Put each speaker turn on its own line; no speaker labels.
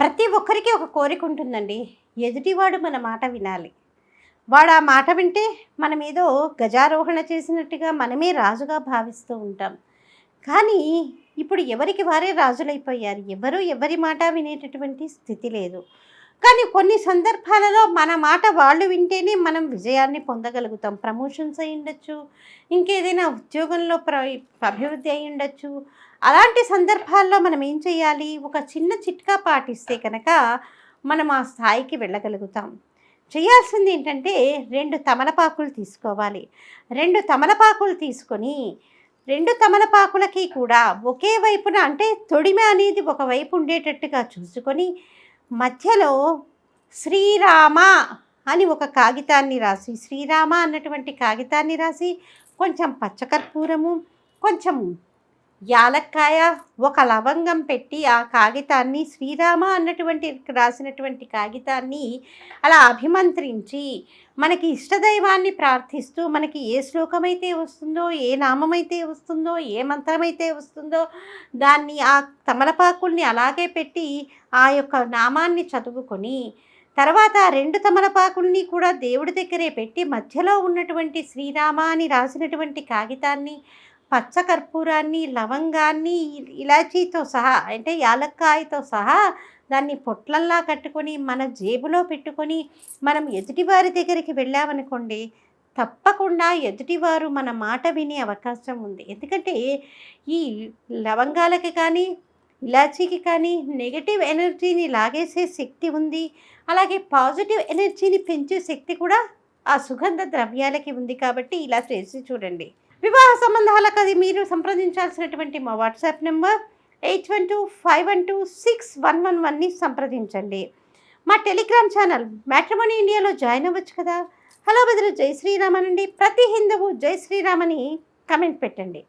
ప్రతి ఒక్కరికి ఒక కోరిక ఉంటుందండి. ఎదుటివాడు మన మాట వినాలి. వాడు ఆ మాట వింటే మనం ఏదో గజారోహణ చేసినట్టుగా మనమే రాజుగా భావిస్తూ ఉంటాం. కానీ ఇప్పుడు ఎవరికి వారే రాజులైపోయారు? ఎవరు ఎవరి మాట వినేటటువంటి స్థితి లేదు. కానీ కొన్ని సందర్భాలలో మన మాట వాళ్ళు వింటేనే మనం విజయాన్ని పొందగలుగుతాం. ప్రమోషన్స్ అయి ఉండొచ్చు ఇంకేదైనా ఉద్యోగంలో ప్ర అభివృద్ధి అయి ఉండొచ్చు. అలాంటి సందర్భాల్లో మనం ఏం చేయాలి? ఒక చిన్న చిట్కా పాటిస్తే కనుక మనం ఆ స్థాయికి వెళ్ళగలుగుతాం. చేయాల్సింది ఏంటంటే రెండు తమలపాకులు తీసుకోవాలి. రెండు తమలపాకులు తీసుకొని రెండు తమలపాకులకి కూడా ఒకే వైపున అంటే తొడిమ అనేది ఒక వైపు ఉండేటట్టుగా చూసుకొని మధ్యలో శ్రీరామ అని ఒక కాగితాన్ని రాసి శ్రీరామ అన్నటువంటి కాగితాన్ని రాసి కొంచెం పచ్చకర్పూరము కొంచెం యాలక్కాయ ఒక లవంగం పెట్టి ఆ కాగితాన్ని శ్రీరామ అన్నటువంటి రాసినటువంటి కాగితాన్ని అలా అభిమంత్రించి మనకి ఇష్టదైవాన్ని ప్రార్థిస్తూ మనకి ఏ శ్లోకమైతే వస్తుందో ఏ నామమైతే వస్తుందో ఏ మంత్రమైతే వస్తుందో దాన్ని ఆ తమలపాకుల్ని అలాగే పెట్టి ఆ యొక్క నామాన్ని చదువుకొని తర్వాత రెండు తమలపాకుల్ని కూడా దేవుడి దగ్గరే పెట్టి మధ్యలో ఉన్నటువంటి శ్రీరామ అని రాసినటువంటి కాగితాన్ని పచ్చ కర్పూరాన్ని లవంగాన్ని ఇలాచీతో సహా అంటే యాలక్కాయతో సహా దాన్ని పొట్లల్లా కట్టుకొని మన జేబులో పెట్టుకొని మనం ఎదుటివారి దగ్గరికి వెళ్ళామనుకోండి తప్పకుండా ఎదుటివారు మన మాట వినే అవకాశం ఉంది. ఎందుకంటే ఈ లవంగాలకి కానీ ఇలాచీకి కానీ నెగటివ్ ఎనర్జీని లాగేసే శక్తి ఉంది. అలాగే పాజిటివ్ ఎనర్జీని పెంచే శక్తి కూడా ఆ సుగంధ ద్రవ్యాలకి ఉంది కాబట్టి ఇలా చేసి చూడండి. వివాహ సంబంధాలకు అది మీరు సంప్రదించాల్సినటువంటి మా WhatsApp number eight one two five one two six one one వన్ని సంప్రదించండి. మా టెలిగ్రామ్ ఛానల్ మ్యాట్రిమోనీ ఇండియాలో జాయిన్ అవ్వచ్చు కదా. హలో బదులు జై శ్రీరామ్ అనండి ప్రతి హిందువు జై శ్రీరామ్ అని కమెంట్ పెట్టండి.